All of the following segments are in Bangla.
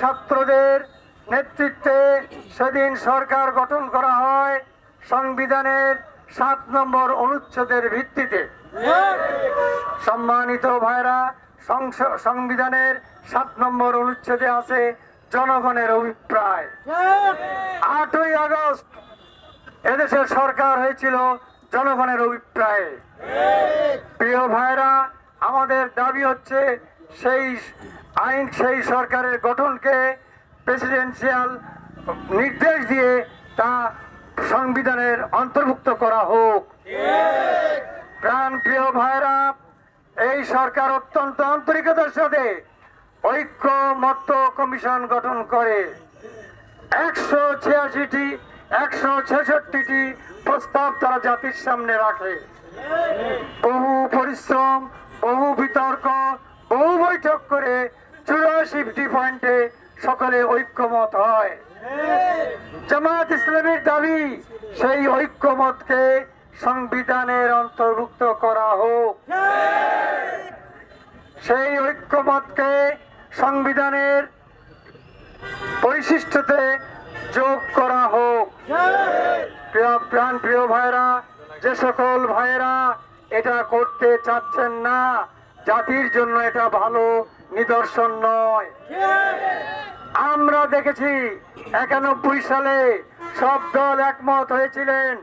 ছাত্রদের নেতৃত্বে সেদিন সরকার গঠন করা হয় সংবিধানের সাত নম্বর অনুচ্ছেদের ভিত্তিতে। সম্মানিত ভাইরা সংবিধানের সাত নম্বর অনুচ্ছেদে আছে জনগণের অভিপ্রায়। আটই আগস্ট এদেশের সরকার হয়েছিল জনগণের অভিপ্রায়ে। প্রিয় ভাইরা, আমাদের দাবি হচ্ছে সেই আইন, সেই সরকারের গঠনকে প্রেসিডেন্সিয়াল নির্দেশ দিয়ে তা সংবিধানের অন্তর্ভুক্ত করা হোক। প্রাণ প্রিয় ভাইরা এই সরকার অত্যন্ত আন্তরিকতার সাথে ঐক্যমত্য কমিশন গঠন করে। একশো ছিয়াশিটি, একশো ছেষট্টিটি প্রস্তাব তারা জাতির সামনে রাখে। বহু পরিশ্রম চুরাশিটি পয়েন্টে সকলে ঐক্যমত হয়। জামাত ইসলামের দাবি, সেই ঐক্যমতকে সংবিধানের অন্তর্ভুক্ত করা হোক। সেই ঐক্যমতকে সংবিধানের পরিশিষ্টতে যোগ করা হোক। প্রাণ, প্রিয় ভাইরা যে সকল ভাইরা এটা করতে চাচ্ছেন না, জাতির জন্য এটা ভালো নিদর্শন নয়। আমরা দেখেছি একানব্বই সালে সব দল একমত হয়েছিলেন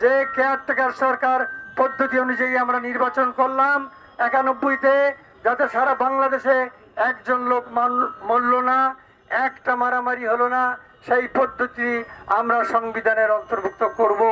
যে কেয়ারটেকার সরকার পদ্ধতি অনুযায়ী আমরা নির্বাচন করলাম। একানব্বইতে যাতে সারা বাংলাদেশে একজন লোক মারল- না, একটা মারামারি হলো না, সেই পদ্ধতি আমরা সংবিধানের অন্তর্ভুক্ত করব।